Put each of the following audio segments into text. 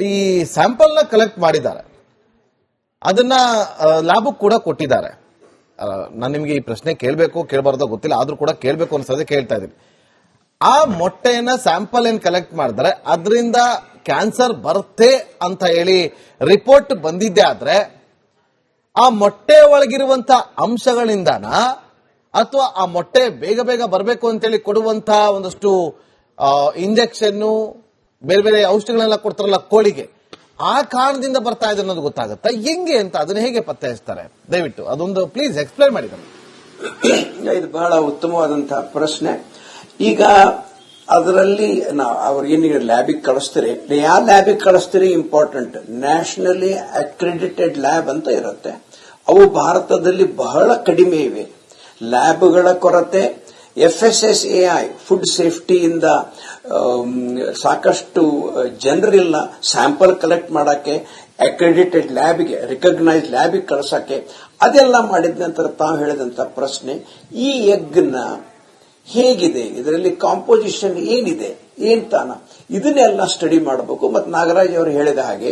ಈ ಸ್ಯಾಂಪಲ್ನ ಕಲೆಕ್ಟ್ ಮಾಡಿದ್ದಾರೆ. ಅದನ್ನ ಲ್ಯಾಬ್ ಕೂಡ ಕೊಟ್ಟಿದ್ದಾರೆ. ನಾನು ನಿಮಗೆ ಈ ಪ್ರಶ್ನೆ ಕೇಳಬೇಕು ಕೇಳಬಾರ್ದೋ ಗೊತ್ತಿಲ್ಲ, ಆದರೂ ಕೂಡ ಕೇಳಬೇಕು ಅನ್ಸೋದೇ ಕೇಳ್ತಾ ಇದ್ದೀನಿ. ಆ ಮೊಟ್ಟೆಯನ್ನ ಸ್ಯಾಂಪಲ್ ಏನು ಕಲೆಕ್ಟ್ ಮಾಡಿದ್ರೆ, ಅದರಿಂದ ಕ್ಯಾನ್ಸರ್ ಬರುತ್ತೆ ಅಂತ ಹೇಳಿ ರಿಪೋರ್ಟ್ ಬಂದಿದ್ದೆ ಆದ್ರೆ, ಆ ಮೊಟ್ಟೆ ಒಳಗಿರುವಂತ ಅಂಶಗಳಿಂದನ, ಅಥವಾ ಆ ಮೊಟ್ಟೆ ಬೇಗ ಬೇಗ ಬರಬೇಕು ಅಂತೇಳಿ ಕೊಡುವಂತ ಒಂದಷ್ಟು ಇಂಜೆಕ್ಷನ್ ಬೇರೆ ಬೇರೆ ಔಷಧಿಗಳನ್ನೆಲ್ಲ ಕೊಡ್ತಾರಲ್ಲ ಕೋಳಿಗೆ. ಆ ಕಾರಣದಿಂದ ಬರ್ತಾ ಇದೆ ಅನ್ನೋದು ಗೊತ್ತಾಗುತ್ತೆ? ಹೆಂಗೆ ಅಂತ ಅದನ್ನ ಹೇಗೆ ಪತ್ತೆ ಹಚ್ತಾರೆ ದಯವಿಟ್ಟು ಅದೊಂದು ಪ್ಲೀಸ್ ಎಕ್ಸ್ಪ್ಲೈನ್ ಮಾಡಿ ಇದು ಬಹಳ ಉತ್ತಮವಾದಂತಹ ಪ್ರಶ್ನೆ. ಈಗ ಅದರಲ್ಲಿ ನಾವು ಅವ್ರು ಏನೀಗ ಲ್ಯಾಬಿಗೆ ಕಳಿಸ್ತೀರಿ. ಯಾವ ಲ್ಯಾಬಿಗೆ ಕಳಿಸ್ತೀರಿ? ಇಂಪಾರ್ಟೆಂಟ್ ನ್ಯಾಷನಲಿ ಅಕ್ರೆಡಿಟೆಡ್ ಲ್ಯಾಬ್ ಅಂತ ಇರುತ್ತೆ. ಅವು ಭಾರತದಲ್ಲಿ ಬಹಳ ಕಡಿಮೆ ಇವೆ. ಲ್ಯಾಬ್ಗಳ ಕೊರತೆ F S S A I food ಸೇಫ್ಟಿಯಿಂದ ಸಾಕಷ್ಟು ಜನರಿಲ್ಲ ಸ್ಯಾಂಪಲ್ ಕಲೆಕ್ಟ್ ಮಾಡೋಕ್ಕೆ ಅಕ್ರೆಡಿಟೆಡ್ ಲ್ಯಾಬ್ಗೆ ರಿಕಗ್ನೈಸ್ ಲ್ಯಾಬಿಗೆ ಕಳ್ಸೋಕ್ಕೆ. ಅದೆಲ್ಲ ಮಾಡಿದ ನಂತರ ತಾವು ಹೇಳಿದಂತ ಪ್ರಶ್ನೆ, ಈ ಎಗ್ನ ಹೇಗಿದೆ? ಇದರಲ್ಲಿ ಕಾಂಪೋಸಿಷನ್ ಏನಿದೆ? ಏನ್ ತಾನ? ಇದನ್ನೆಲ್ಲ ಸ್ಟಡಿ ಮಾಡಬೇಕು. ಮತ್ತು ನಾಗರಾಜ್ ಅವರು ಹೇಳಿದ ಹಾಗೆ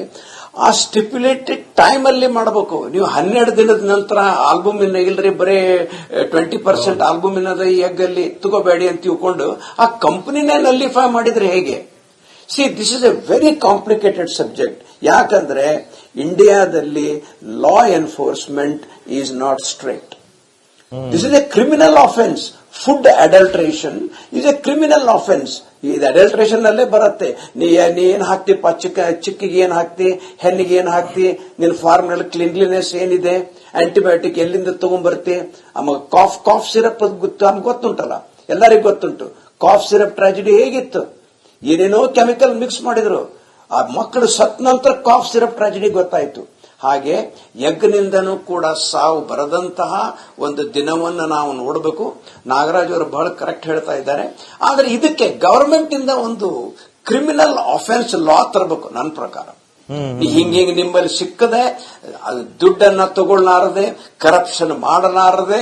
ಆ ಸ್ಟಿಪ್ಯುಲೇಟೆಡ್ ಟೈಮ್ ಅಲ್ಲಿ ಮಾಡಬೇಕು. ನೀವು ಹನ್ನೆರಡು ದಿನದ ನಂತರ ಆಲ್ಬಮ್ ಇನ್ನ ಇಲ್ರಿ ಬರೀ ಟ್ವೆಂಟಿ ಪರ್ಸೆಂಟ್ ಆಲ್ಬಮ್ ಇನ್ನದ ಈ ಎಗ್ ಅಲ್ಲಿ ತಗೋಬೇಡಿ ಅಂತ ತಿಳ್ಕೊಂಡು ಆ ಕಂಪನಿನೇ ನಲ್ಲಿಫೈ ಮಾಡಿದ್ರೆ ಹೇಗೆ? See this is a very complicated subject ಯಾಕಂದ್ರೆ ಇಂಡಿಯಾದಲ್ಲಿ law enforcement is not strict this is a criminal offence food adulteration is a criminal offence ಇದು ಅಡಲ್ಟ್ರೇಷನ್ ನಲ್ಲೇ ಬರುತ್ತೆ. ನೀ ಏನ್ ಹಾಕ್ತಿಪ್ಪ ಚಿಕ್ಕ ಚಿಕ್ಕಿಗೆ ಏನ್ ಹಾಕ್ತಿ? ಹೆಣ್ಣಿಗೆ ಏನ್ ಹಾಕ್ತಿ? ನಿನ್ ಫಾರ್ಮ್ನಲ್ಲಿ ಕ್ಲೀನ್ಲಿನೆಸ್ ಏನಿದೆ? ಆಂಟಿಬಯೋಟಿಕ್ ಎಲ್ಲಿಂದ ತಗೊಂಡ್ಬರ್ತಿ ಆಮೇಲೆ ಕಾಫ್ ಕಾಫ್ ಸಿರಪ್ ಗೊತ್ತು? ನಮ್ಗೆ ಗೊತ್ತುಂಟಲ್ಲ. ಎಲ್ಲರಿಗೂ ಗೊತ್ತುಂಟು. ಕಾಫ್ ಸಿರಪ್ ಟ್ರಾಜಿಡಿ ಹೇಗಿತ್ತು? ಏನೇನೋ ಕೆಮಿಕಲ್ ಮಿಕ್ಸ್ ಮಾಡಿದ್ರು. ಆ ಮಕ್ಕಳು ಸತ್ ನಂತರ ಕಾಫ್ ಸಿರಪ್ ಟ್ರಾಜಿಡಿ ಗೊತ್ತಾಯ್ತು. ಹಾಗೆ ಯಜ್ಞನಿಂದನೂ ಕೂಡ ಸಾವು ಬರದಂತಹ ಒಂದು ದಿನವನ್ನು ನಾವು ನೋಡಬೇಕು. ನಾಗರಾಜ್ ಅವರು ಬಹಳ ಕರೆಕ್ಟ್ ಹೇಳ್ತಾ ಇದ್ದಾರೆ. ಆದರೆ ಇದಕ್ಕೆ ಗವರ್ಮೆಂಟ್ ಇಂದ ಒಂದು ಕ್ರಿಮಿನಲ್ ಅಫೆನ್ಸ್ ಲಾ ತರಬೇಕು ನನ್ನ ಪ್ರಕಾರ. ಹಿಂಗ ಹಿಂಗ ನಿಮ್ಮಲ್ಲಿ ಸಿಕ್ಕದೆ ದುಡ್ಡನ್ನ ತಗೊಳ್ಳಾರದೆ ಕರಪ್ಷನ್ ಮಾಡಲಾರದೆ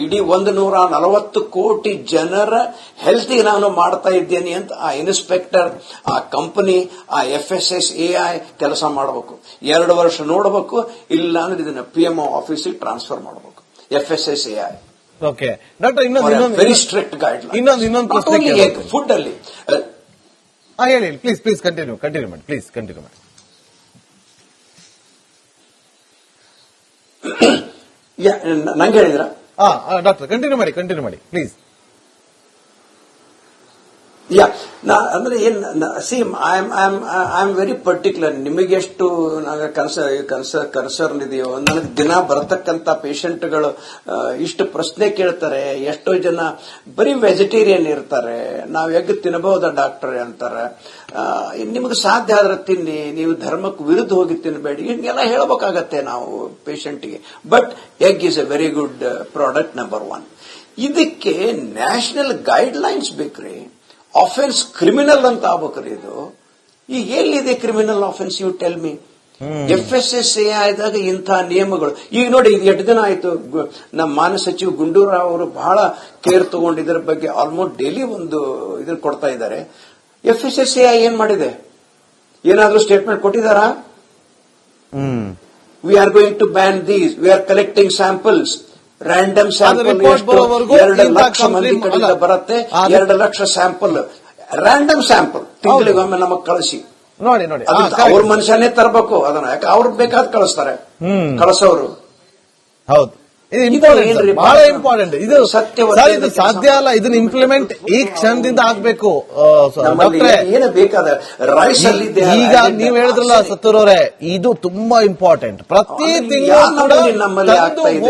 ಇಡೀ ಒಂದು ನೂರ ನಲವತ್ತು ಕೋಟಿ ಜನರ ಹೆಲ್ತ್ ನಾನು ಮಾಡ್ತಾ ಇದ್ದೇನೆ ಅಂತ ಆ ಇನ್ಸ್ಪೆಕ್ಟರ್ ಆ ಕಂಪನಿ ಆ F S S A I ಕೆಲಸ ಮಾಡಬೇಕು. ಎರಡು ವರ್ಷ ನೋಡಬೇಕು ಇಲ್ಲ ಅಂದ್ರೆ ಇದನ್ನ ಪಿ ಎಂ ಆಫೀಸಿಗೆ ಟ್ರಾನ್ಸ್ಫರ್ ಮಾಡಬೇಕು. F S S A I okay doctor ಇನ್ನೊಂದು ವೆರಿ ಸ್ಟ್ರಿಕ್ಟ್ ಗೈಡ್ ಇನ್ನೊಂದು ಇನ್ನೊಂದು ಪ್ರಶ್ನೆ ಫುಡ್ ಅಲ್ಲಿ ಹೇಳಿ ಪ್ಲೀಸ್ ಪ್ಲೀಸ್ ಕಂಟಿನ್ಯೂ ಕಂಟಿನ್ಯೂ ಮಾಡಿ ಪ್ಲೀಸ್ ಕಂಟಿನ್ಯೂ ಮಾಡಿ ನಂಗೆ ಹೇಳಿದ್ರ? ಡಾಕ್ಟರ್ ಕಂಟಿನ್ಯೂ ಮಾಡಿ ಕಂಟಿನ್ಯೂ ಮಾಡಿ ಪ್ಲೀಸ್ ಯಾ ನಾ, ಅಂದ್ರೆ ಏನ್ same I am very particular ನಿಮಗೆಷ್ಟು concern ಇದೆಯೋ ನನಗೆ ದಿನ ಬರತಕ್ಕಂತ ಪೇಷಂಟ್ಗಳು ಇಷ್ಟು ಪ್ರಶ್ನೆ ಕೇಳ್ತಾರೆ, ಎಷ್ಟೋ ಜನ ಬರೀ ವೆಜಿಟೇರಿಯನ್ ಇರ್ತಾರೆ, ನಾವು ಎಗ್ ತಿನ್ನಬಹುದಾ ಡಾಕ್ಟರ್ ಅಂತಾರೆ. ನಿಮಗೆ ನಿಮ್ಗೆ ಸಾಧ್ಯ ಆದ್ರೆ ತಿನ್ನಿ, ನೀವು ಧರ್ಮಕ್ಕೆ ವಿರುದ್ಧ ಹೋಗಿ ತಿನ್ನಬೇಡಿ ಹಿಂಗೆಲ್ಲ ಹೇಳಬೇಕಾಗತ್ತೆ ನಾವು ಪೇಷಂಟ್ಗೆ. But egg is a very good product number one ಇದಕ್ಕೆ ನ್ಯಾಷನಲ್ ಗೈಡ್ ಲೈನ್ಸ್ ಬೇಕ್ರಿ. ಅಫೆನ್ಸ್ ಕ್ರಿಮಿನಲ್ ಅಂತ ಆಗ್ಬೇಕ್ರಿ ಇದು. ಈಗ ಎಲ್ಲಿದೆ criminal offence you tell me F S S A ಆದಾಗ ಇಂಥ ನಿಯಮಗಳು. ಈಗ ನೋಡಿ ಇದು ಎಷ್ಟು ದಿನ ಆಯ್ತು? ನಮ್ಮ ಮಾನ ಸಚಿವ ಗುಂಡೂರಾವ್ ಅವರು ಬಹಳ ಕೇರ್ ತಗೊಂಡು ಇದರ ಬಗ್ಗೆ ಆಲ್ಮೋಸ್ಟ್ ಡೈಲಿ ಒಂದು ಇದನ್ನ ಕೊಡ್ತಾ ಇದ್ದಾರೆ. ಎಫ್ ಎಸ್ ಎಸ್ ಎ ಏನ್ ಮಾಡಿದೆ? ಏನಾದ್ರೂ statement ಕೊಟ್ಟಿದಾರಾ we are going to ban these we are collecting samples random sample ಎರಡು ಲಕ್ಷ ಮಂದಿ ಕಡೆಯಿಂದ. ಬರುತ್ತೆ ಎರಡು ಲಕ್ಷ ಸ್ಯಾಂಪಲ್ ರ್ಯಾಂಡಮ್ ಸ್ಯಾಂಪಲ್ ತಿಂಗಳಿಗೊಮ್ಮೆ ನಮಗ್ ಕಳಿಸಿ. ನೋಡಿ ನೋಡಿ. ಅವ್ರ ಮನುಷ್ಯನೇ ತರಬೇಕು ಅದನ್ನ. ಯಾಕೆ? ಅವ್ರ ಬೇಕಾದ್ ಕಳಿಸ್ತಾರೆ. ಕಳಿಸೋರು. ಹೌದು. ಬಹಳ ಇಂಪಾರ್ಟೆಂಟ್ ಇದು ಸತ್ಯ ಸರ್ ಇದು ಸಾಧ್ಯ ಅಲ್ಲ ಇದನ್ನ ಇಂಪ್ಲಿಮೆಂಟ್ ಈ ಕ್ಷಣದಿಂದ ಆಗ್ಬೇಕು. ಈಗ. ನೀವ್ ಹೇಳಿದ್ರಲ್ಲ. ಸತ್ತೂರವ್ರೆ ಇದು ತುಂಬಾ ಇಂಪಾರ್ಟೆಂಟ್ ಪ್ರತಿ ತಿಂಗಳು?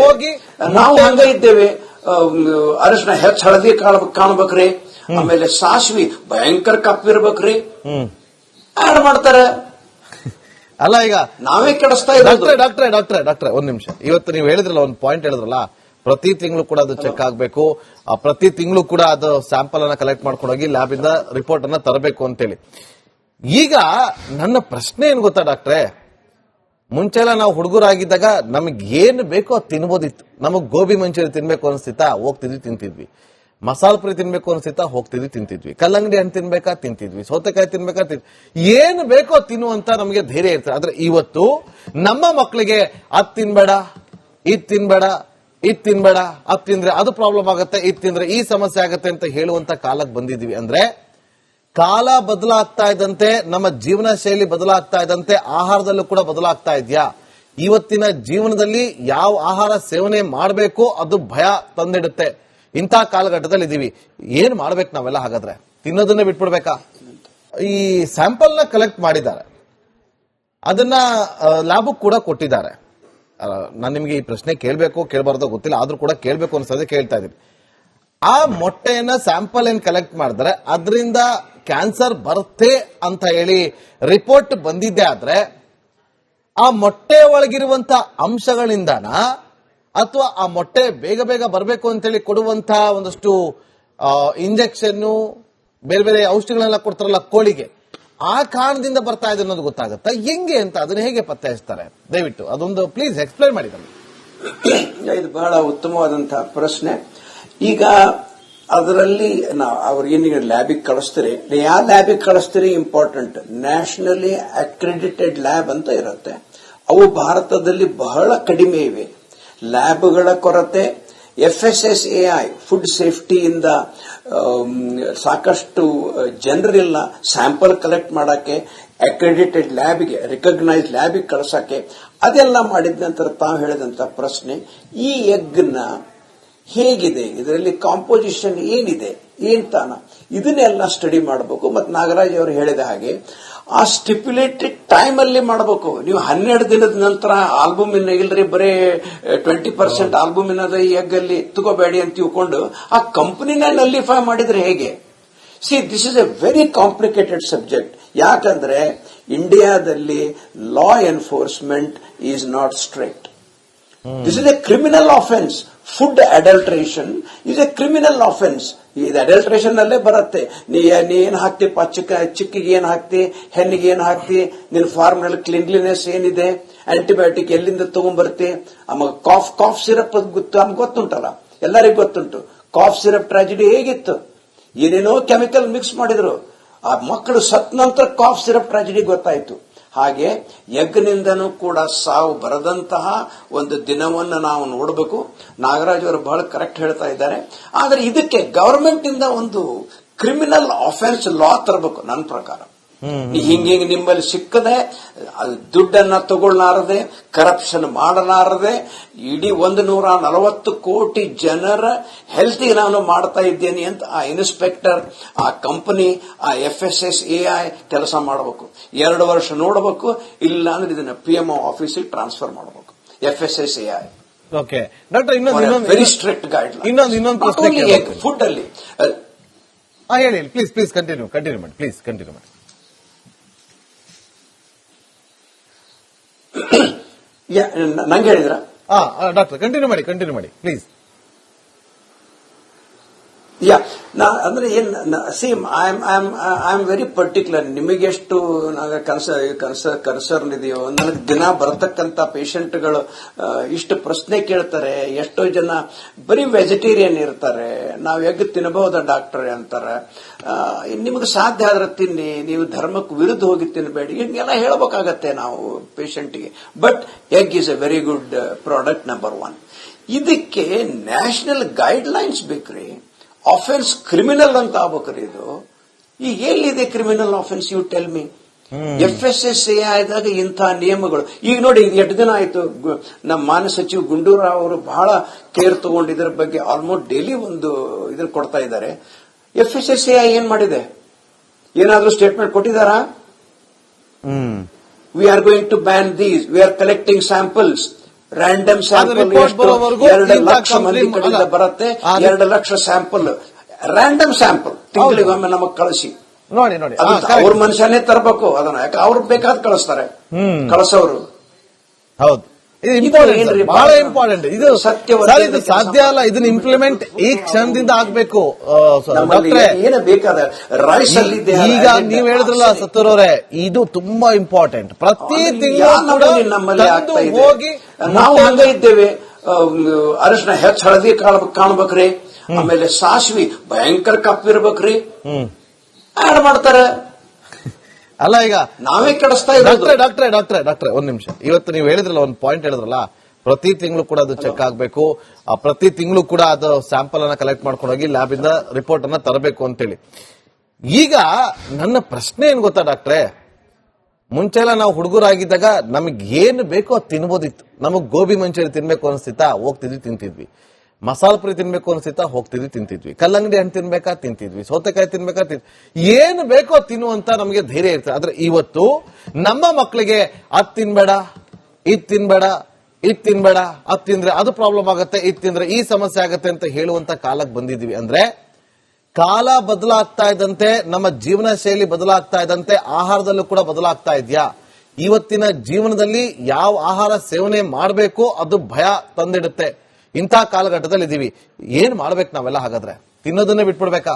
ಹೋಗಿ ನಾವು ಹಂಗ ಇದ್ದೇವೆ. ಅರಿಶಿನ ಹೆಚ್ಚ ಹಳದಿ ಕಾಣ್- ಕಾಣ್ಬೇಕ್ರಿ. ಆಮೇಲೆ ಸಾಸ್ವಿ ಭಯಂಕರ ಕಪ್ಪಿರ್ಬೇಕ್ರಿ ಹ್ಮ್. ಆಡ್ ಮಾಡ್ತಾರೆ. ಅಲ್ಲ ಈಗ ನಾವೇ ಕೆಡಿಸ್ತಾ ಡಾಕ್ಟ್ರೆ ಡಾಕ್ಟ್ರೆ ಡಾಕ್ಟ್ರೆ ಡಾಕ್ಟ್ರೆ ಒಂದ್ ನಿಮಿಷ. ಇವತ್ತು ನೀವು ಹೇಳಿದ್ರಲ್ಲ ಒಂದು ಪಾಯಿಂಟ್ ಹೇಳಿದ್ರಲ್ಲ ಪ್ರತಿ ತಿಂಗಳು ಕೂಡ ಅದು ಚೆಕ್ ಆಗ್ಬೇಕು. ಆ ಪ್ರತಿ ತಿಂಗಳು ಕೂಡ ಅದು ಸ್ಯಾಂಪಲ್ ಅನ್ನ ಕಲೆಕ್ಟ್ ಮಾಡ್ಕೊಂಡು ಹೋಗಿ ಲ್ಯಾಬ್ ಇಂದ ರಿಪೋರ್ಟ್ ಅನ್ನ ತರಬೇಕು ಅಂತೇಳಿ. ಈಗ ನನ್ನ ಪ್ರಶ್ನೆ ಏನ್ ಗೊತ್ತಾ ಡಾಕ್ಟ್ರೆ? ಮುಂಚೆಲ್ಲ ನಾವು ಹುಡುಗರಾಗಿದ್ದಾಗ ನಮಗೆ ಏನು ಬೇಕೋ ಅದು ತಿನ್ಬೋದಿತ್ತು. ನಮಗ್ ಗೋಬಿ ಮಂಚೂರಿ ತಿನ್ಬೇಕು ಅನಿಸ್ತಿತ್ತಾ? ಹೋಗ್ತಿದ್ವಿ ತಿಂತಿದ್ವಿ. ಮಸಾಲ ಪುರಿ ತಿನ್ಬೇಕು ಅನ್ಸಿತಾ ಹೋಗ್ತಿದ್ವಿ, ತಿಂತಿದ್ವಿ. ಕಲ್ಲಂಗಡಿ ಹಣ್ಣು ತಿನ್ಬೇಕಾ? ತಿಂತಿದ್ವಿ. ಸೌತೆಕಾಯಿ ತಿನ್ಬೇಕಾ? ತಿನ್, ಏನು ಬೇಕೋ ತಿನ್ನುವಂತ ನಮಗೆ ಧೈರ್ಯ ಇರ್ತದೆ. ಆದ್ರೆ ಇವತ್ತು ನಮ್ಮ ಮಕ್ಕಳಿಗೆ ಅದ್ ತಿನ್ಬೇಡ, ಇದ್ ತಿನ್ಬೇಡ ಇದ್ ತಿನ್ಬೇಡ, ಅದ್ ತಿಂದ್ರೆ ಅದು ಪ್ರಾಬ್ಲಮ್ ಆಗುತ್ತೆ, ಇದ್ ತಿಂದ್ರೆ ಈ ಸಮಸ್ಯೆ ಆಗುತ್ತೆ ಅಂತ ಹೇಳುವಂತ ಕಾಲಕ್ಕೆ ಬಂದಿದ್ವಿ. ಅಂದ್ರೆ ಕಾಲ ಬದಲಾಗ್ತಾ ಇದ್ದಂತೆ, ನಮ್ಮ ಜೀವನ ಶೈಲಿ ಬದಲಾಗ್ತಾ ಇದ್ದಂತೆ, ಆಹಾರದಲ್ಲೂ ಕೂಡ ಬದಲಾಗ್ತಾ ಇದೆಯಾ? ಇವತ್ತಿನ ಜೀವನದಲ್ಲಿ ಯಾವ ಆಹಾರ ಸೇವನೆ ಮಾಡಬೇಕು ಅದು ಭಯ ತಂದಿಡುತ್ತೆ. ಇಂಥ ಕಾಲಘಟ್ಟದಲ್ಲಿ ಇದ್ದೀವಿ ಏನು ಮಾಡ್ಬೇಕು ನಾವೆಲ್ಲ ಹಾಗಾದ್ರೆ? ತಿನ್ನೋದನ್ನೇ ಬಿಟ್ಬಿಡ್ಬೇಕಾ? ಈ ಸ್ಯಾಂಪಲ್ನ ಕಲೆಕ್ಟ್ ಮಾಡಿದ್ದಾರೆ. ಅದನ್ನ ಲ್ಯಾಬ್ ಕೂಡ ಕೊಟ್ಟಿದ್ದಾರೆ. ನಾನು ನಿಮಗೆ ಈ ಪ್ರಶ್ನೆ ಕೇಳಬೇಕು, ಕೇಳಬಾರ್ದು ಗೊತ್ತಿಲ್ಲ, ಆದ್ರೂ ಕೂಡ ಕೇಳಬೇಕು ಅನ್ಸೋದೇ ಕೇಳ್ತಾ ಇದ್ದೀನಿ ಆ ಮೊಟ್ಟೆಯನ್ನ ಸ್ಯಾಂಪಲ್ ಏನು ಕಲೆಕ್ಟ್ ಮಾಡಿದ್ರೆ, ಅದರಿಂದ ಕ್ಯಾನ್ಸರ್ ಬರುತ್ತೆ ಅಂತ ಹೇಳಿ ರಿಪೋರ್ಟ್ ಬಂದಿದ್ದೆ ಆದ್ರೆ, ಆ ಮೊಟ್ಟೆ ಒಳಗಿರುವಂತ ಅಂಶಗಳಿಂದನ ಅಥವಾ ಆ ಮೊಟ್ಟೆ ಬೇಗ ಬೇಗ ಬರಬೇಕು ಅಂತೇಳಿ ಕೊಡುವಂತಹ ಒಂದಷ್ಟು ಇಂಜೆಕ್ಷನ್ ಬೇರೆ ಬೇರೆ ಔಷಧಿಗಳನ್ನೆಲ್ಲ ಕೊಡ್ತಾರಲ್ಲ ಕೋಳಿಗೆ. ಆ ಕಾರಣದಿಂದ ಬರ್ತಾ ಇದೆ ಅನ್ನೋದು ಗೊತ್ತಾಗುತ್ತಾ? ಹೆಂಗೆ ಅಂತ ಅದನ್ನ ಹೇಗೆ ಪತ್ತೆ ಹಚ್ತಾರೆ ದಯವಿಟ್ಟು ಅದೊಂದು ಪ್ಲೀಸ್ ಎಕ್ಸ್ಪ್ಲೈನ್ ಮಾಡಿ. ಇದು ಬಹಳ ಉತ್ತಮವಾದಂತಹ ಪ್ರಶ್ನೆ. ಈಗ ಅದರಲ್ಲಿ ನಾವು ಅವ್ರು ಏನೀಗ ಲ್ಯಾಬಿಗೆ ಕಳಿಸ್ತೀರಿ. ಯಾವ ಲ್ಯಾಬಿಗೆ ಕಳಿಸ್ತೀರಿ? ಇಂಪಾರ್ಟೆಂಟ್ ನ್ಯಾಷನಲಿ ಅಕ್ರೆಡಿಟೆಡ್ ಲ್ಯಾಬ್ ಅಂತ ಇರುತ್ತೆ. ಅವು ಭಾರತದಲ್ಲಿ ಬಹಳ ಕಡಿಮೆ ಇವೆ. ಲ್ಯಾಬ್ಗಳ ಕೊರತೆ F S S A food ಸೇಫ್ಟಿಯಿಂದ ಸಾಕಷ್ಟು ಜನರಿಲ್ಲ, ಸ್ಯಾಂಪಲ್ ಕಲೆಕ್ಟ್ ಮಾಡಕ್ಕೆ, ಅಕ್ರೆಡಿಟೆಡ್ ಲ್ಯಾಬ್ಗೆ ರಿಕಗ್ನೈಸ್ ಲ್ಯಾಬಿಗೆ ಕಳ್ಸಕ್ಕೆ, ಅದೆಲ್ಲ ಮಾಡಿದ ನಂತರ ತಾವು ಹೇಳಿದಂತ ಪ್ರಶ್ನೆ, ಈ ಎಗ್ನ ಹೇಗಿದೆ? ಇದರಲ್ಲಿ ಕಾಂಪೋಸಿಷನ್ ಏನಿದೆ? ಏನ್ ತಾನ ಇದನ್ನೆಲ್ಲ ಸ್ಟಡಿ ಮಾಡಬೇಕು. ಮತ್ತೆ ನಾಗರಾಜ್ ಅವರು ಹೇಳಿದ ಹಾಗೆ ಆ ಸ್ಟಿಪ್ಯುಲೇಟೆಡ್ ಟೈಮ್ ಅಲ್ಲಿ ಮಾಡಬೇಕು. ನೀವು ಹನ್ನೆರಡು ದಿನದ ನಂತರ ಆಲ್ಬಮ್ ಇನ್ನ ಇಲ್ರಿ ಬರೀ ಟ್ವೆಂಟಿ ಪರ್ಸೆಂಟ್ ಆಲ್ಬಮ್ ಇನ್ನದ ಈ ಎಗ್ಗಲ್ಲಿ ತಗೋಬೇಡಿ ಅಂತ ತಿಳ್ಕೊಂಡು ಆ ಕಂಪನಿನ ನಲ್ಲಿಫೈ ಮಾಡಿದ್ರೆ ಹೇಗೆ? See this is a very complicated subject ಯಾಕಂದ್ರೆ ಇಂಡಿಯಾದಲ್ಲಿ law enforcement is not strict this is a criminal offence food adulteration is a criminal offence ಇದು ಅಡಲ್ಟ್ರೇಷನ್ ಅಲ್ಲೇ ಬರುತ್ತೆ. ನೀ ಏನು ಹಾಕ್ತಿ? ಹಾಕ್ತಿಪ್ಪ ಚಿಕ್ಕ ಚಿಕ್ಕಿಗೆ ಏನ್ ಹಾಕ್ತಿ? ಹೆಣ್ಣಿಗೆ ಏನ್ ಹಾಕ್ತಿ? ನಿನ್ ಫಾರ್ಮ್ನಲ್ಲಿ ಕ್ಲೀನ್ಲಿನೆಸ್ ಏನಿದೆ? ಆಂಟಿಬಯೋಟಿಕ್ ಎಲ್ಲಿಂದ ತಗೊಂಡ್ಬರ್ತಿ ಆಮೇಲೆ ಕಾಫ್ ಕಾಫ್ ಸಿರಪ್ ಗೊತ್ತು ನಮ್ಗೆ ಗೊತ್ತುಂಟಲ್ಲ. ಎಲ್ಲರಿಗೂ ಗೊತ್ತುಂಟು. ಕಾಫ್ ಸಿರಪ್ ಟ್ರಾಜಿಡಿ ಹೇಗಿತ್ತು? ಏನೇನೋ ಕೆಮಿಕಲ್ ಮಿಕ್ಸ್ ಮಾಡಿದ್ರು. ಆ ಮಕ್ಕಳು ಸತ್ ನಂತರ ಕಾಫ್ ಸಿರಪ್ ಟ್ರಾಜಿಡಿ ಗೊತ್ತಾಯ್ತು. ಹಾಗೆ ಯಜ್ಞನಿಂದನೂ ಕೂಡ ಸಾವು ಬರದಂತಹ ಒಂದು ದಿನವನ್ನು ನಾವು ನೋಡಬೇಕು. ನಾಗರಾಜ್ ಅವರು ಬಹಳ ಕರೆಕ್ಟ್ ಹೇಳ್ತಾ ಇದ್ದಾರೆ. ಆದರೆ ಇದಕ್ಕೆ ಗವರ್ಮೆಂಟ್ ಇಂದ ಒಂದು ಕ್ರಿಮಿನಲ್ ಅಫೆನ್ಸ್ ಲಾ ತರಬೇಕು ನನ್ನ ಪ್ರಕಾರ. ಹಿಂಗೆ ಹಿಂಗ ನಿಮ್ಮಲ್ಲಿ ಸಿಕ್ಕದೆ ದುಡ್ಡನ್ನ ತಗೊಳ್ಳಾರದೆ ಕರಪ್ಷನ್ ಮಾಡಲಾರದೆ ಇಡೀ ಒಂದು ನೂರ ನಲವತ್ತು ಕೋಟಿ ಜನರ ಹೆಲ್ತ್ ನಾನು ಮಾಡ್ತಾ ಇದ್ದೇನೆ ಅಂತ ಆ ಇನ್ಸ್ಪೆಕ್ಟರ್ ಆ ಕಂಪನಿ ಆ F S S A I ಕೆಲಸ ಮಾಡಬೇಕು. ಎರಡು ವರ್ಷ ನೋಡಬೇಕು ಇಲ್ಲ ಅಂದ್ರೆ ಇದನ್ನ ಪಿ ಎಂ ಆಫೀಸಿಗೆ ಟ್ರಾನ್ಸ್ಫರ್ ಮಾಡಬೇಕು. F S S A I okay doctor ಇನ್ನೊಂದು ವೆರಿ ಸ್ಟ್ರಿಕ್ಟ್ ಗೈಡ್ ಇನ್ನೊಂದು ಇನ್ನೊಂದು. ಫುಡ್ ಅಲ್ಲಿ ಹೇಳಿ ಪ್ಲೀಸ್ ಪ್ಲೀಸ್ ಕಂಟಿನ್ಯೂ ಕಂಟಿನ್ಯೂ ಮಾಡಿ ಪ್ಲೀಸ್ ಕಂಟಿನ್ಯೂ ಮಾಡಿ ನಂಗೆ ಹೇಳಿದ್ರ? ಡಾಕ್ಟರ್ ಕಂಟಿನ್ಯೂ ಮಾಡಿ ಕಂಟಿನ್ಯೂ ಮಾಡಿ ಪ್ಲೀಸ್ ಯಾ ನಾ, ಅಂದ್ರೆ ಏನ್ same I am I am I am very particular ನಿಮಗೆಷ್ಟು concern ಇದೆಯೋ ನನಗೆ ದಿನ ಬರತಕ್ಕಂತ ಪೇಷಂಟ್ಗಳು ಇಷ್ಟು ಪ್ರಶ್ನೆ ಕೇಳ್ತಾರೆ, ಎಷ್ಟೋ ಜನ ಬರೀ ವೆಜಿಟೇರಿಯನ್ ಇರ್ತಾರೆ, ನಾವು ಎಗ್ ತಿನ್ನಬಹುದ ಡಾಕ್ಟರ್ ಅಂತಾರೆ. ನಿಮಗೆ ಸಾಧ್ಯ ಆದ್ರೆ ತಿನ್ನಿ, ನೀವು ಧರ್ಮಕ್ಕೆ ವಿರುದ್ಧ ಹೋಗಿ ತಿನ್ನಬೇಡಿ ಹಿಂಗೆಲ್ಲ ಹೇಳ್ಬೇಕಾಗತ್ತೆ ನಾವು ಪೇಷಂಟ್ಗೆ. But egg is a very good product number one ಇದಕ್ಕೆ ನ್ಯಾಷನಲ್ ಗೈಡ್ ಲೈನ್ಸ್ ಬೇಕ್ರಿ. ಅಫೆನ್ಸ್ ಕ್ರಿಮಿನಲ್ ಅಂತ ಆಗ್ಬೇಕ್ರಿ ಇದು. ಈಗ ಎಲ್ಲಿದೆ criminal offence you tell me F S S A ಆದಾಗ ಇಂಥ ನಿಯಮಗಳು. ಈಗ ನೋಡಿ ಇದು ಎಷ್ಟು ದಿನ ಆಯ್ತು? ನಮ್ಮ ಮಾನ್ಯ ಸಚಿವ ಗುಂಡೂರಾವ್ ಅವರು ಬಹಳ ಕೇರ್ ತಗೊಂಡು ಇದರ ಬಗ್ಗೆ ಆಲ್ಮೋಸ್ಟ್ ಡೈಲಿ ಒಂದು ಇದನ್ನ ಕೊಡ್ತಾ ಇದ್ದಾರೆ. ಎಫ್ ಎಸ್ ಎಸ್ ಎ ಏನ್ ಮಾಡಿದೆ? ಏನಾದ್ರೂ ಸ್ಟೇಟ್ಮೆಂಟ್ ಕೊಟ್ಟಿದ್ದಾರಾ? ಹ್ಮ್. We are going to ban these we are collecting samples random sample ಎರಡು ಲಕ್ಷ ಮಂದಿ ಕಡೆಯಿಂದ. ಬರುತ್ತೆ ಎರಡು ಲಕ್ಷ ಸ್ಯಾಂಪಲ್ ರ್ಯಾಂಡಮ್ ಸ್ಯಾಂಪಲ್ ತಿಂಗಳಿಗೊಮ್ಮೆ ನಮಗ್ ಕಳಿಸಿ. ನೋಡಿ ನೋಡಿ. ಅವ್ರ ಮನುಷ್ಯನೇ ತರಬೇಕು ಅದನ್ನ. ಯಾಕೆ ಅವ್ರು ಬೇಕಾದ್ ಕಳಿಸ್ತಾರೆ. ಕಳಿಸೋರು. ಹೌದು. ಬಹಳ ಇಂಪಾರ್ಟೆಂಟ್ ಇದು ಸತ್ಯ ಸರ್ ಇದು ಸಾಧ್ಯ ಅಲ್ಲ. ಇದನ್ನ ಇಂಪ್ಲಿಮೆಂಟ್ ಈ ಕ್ಷಣದಿಂದ ಆಗ್ಬೇಕು. ಈಗ. ನೀವ್ ಹೇಳಿದ್ರಲ್ಲ ಸರಿ. ಸತ್ತೂರ್ ಅವರೇ ಇದು ತುಂಬಾ ಇಂಪಾರ್ಟೆಂಟ್ ಪ್ರತಿ ತಿಂಗಳು ಹೋಗಿ ನಾವು ಹಂಗ ಇದ್ದೇವೆ. ಅರಿಶಿನ ಹೆಚ್ಚ ಹಳದಿ ಕಾಣ್- ಕಾಣ್ಬೇಕ್ರಿ. ಆಮೇಲೆ ಸಾಸ್ವಿ ಭಯಂಕರ ಕಪ್ಪಿರ್ಬೇಕ್ರಿ ಹ್ಮ್. ಆಡ್ ಮಾಡ್ತಾರ. ಅಲ್ಲ ಈಗ ನಾವೇ ಕೆಡಿಸ್ತಾ ಡಾಕ್ಟ್ರೆ ಡಾಕ್ಟ್ರೆ ಡಾಕ್ಟ್ರೆ ಡಾಕ್ಟ್ರೆ ಒಂದ್ ನಿಮಿಷ. ಇವತ್ತು ನೀವು ಹೇಳಿದ್ರಲ್ಲ ಒಂದು ಪಾಯಿಂಟ್ ಹೇಳಿದ್ರಲ್ಲ ಪ್ರತಿ ತಿಂಗಳು ಕೂಡ ಅದು ಚೆಕ್ ಆಗ್ಬೇಕು. ಆ ಪ್ರತಿ ತಿಂಗಳು ಕೂಡ ಅದು ಸ್ಯಾಂಪಲ್ ಅನ್ನ ಕಲೆಕ್ಟ್ ಮಾಡ್ಕೊಂಡು ಹೋಗಿ ಲ್ಯಾಬ್ ಇಂದ ರಿಪೋರ್ಟ್ ಅನ್ನ ತರಬೇಕು ಅಂತೇಳಿ. ಈಗ ನನ್ನ ಪ್ರಶ್ನೆ ಏನ್ ಗೊತ್ತಾ ಡಾಕ್ಟ್ರೆ? ಮುಂಚೆ ಎಲ್ಲ ನಾವು ಹುಡುಗರಾಗಿದ್ದಾಗ ನಮಗೆ ಏನು ಬೇಕೋ ಅದು ತಿನ್ಬೋದಿತ್ತು. ನಮಗ್ ಗೋಬಿ ಮಂಚೂರಿ ತಿನ್ಬೇಕು ಅನಿಸ್ತಿತ್ತಾ? ಹೋಗ್ತಿದ್ವಿ ತಿಂತಿದ್ವಿ. ಮಸಾಲ ಪುರಿ ತಿನ್ಬೇಕು ಅನಿಸ್ತಿತ್ತಾ ಹೋಗ್ತಿದ್ವಿ, ತಿಂತಿದ್ವಿ. ಕಲ್ಲಂಗಡಿ ಹಣ್ಣು ತಿನ್ಬೇಕಾ? ತಿಂತಿದ್ವಿ. ಸೌತೆಕಾಯಿ ತಿನ್ಬೇಕಾ? ತಿನ್, ಏನು ಬೇಕೋ ತಿನ್ನುವಂತ ನಮಗೆ ಧೈರ್ಯ ಇರ್ತದೆ. ಆದ್ರೆ ಇವತ್ತು ನಮ್ಮ ಮಕ್ಕಳಿಗೆ ಅದ್ ತಿನ್ಬೇಡ, ಇದ್ ತಿನ್ಬೇಡ ಇದ್ ತಿನ್ಬೇಡ, ಅದ್ ತಿಂದ್ರೆ ಅದು ಪ್ರಾಬ್ಲಮ್ ಆಗುತ್ತೆ, ಇದ್ ತಿಂದ್ರೆ ಈ ಸಮಸ್ಯೆ ಆಗುತ್ತೆ ಅಂತ ಹೇಳುವಂತ ಕಾಲಕ್ಕೆ ಬಂದಿದ್ವಿ. ಅಂದ್ರೆ ಕಾಲ ಬದಲಾಗ್ತಾ ಇದ್ದಂತೆ, ನಮ್ಮ ಜೀವನ ಶೈಲಿ ಬದಲಾಗ್ತಾ ಇದ್ದಂತೆ, ಆಹಾರದಲ್ಲೂ ಕೂಡ ಬದಲಾಗ್ತಾ ಇದೆಯಾ? ಇವತ್ತಿನ ಜೀವನದಲ್ಲಿ ಯಾವ ಆಹಾರ ಸೇವನೆ ಮಾಡಬೇಕು ಅದು ಭಯ ತಂದಿಡುತ್ತೆ. ಇಂಥ ಕಾಲಘಟ್ಟದಲ್ಲಿ ಇದ್ದೀವಿ ಏನ್ ಮಾಡ್ಬೇಕು ನಾವೆಲ್ಲ ಹಾಗಾದ್ರೆ? ತಿನ್ನೋದನ್ನೇ ಬಿಟ್ಬಿಡ್ಬೇಕಾ?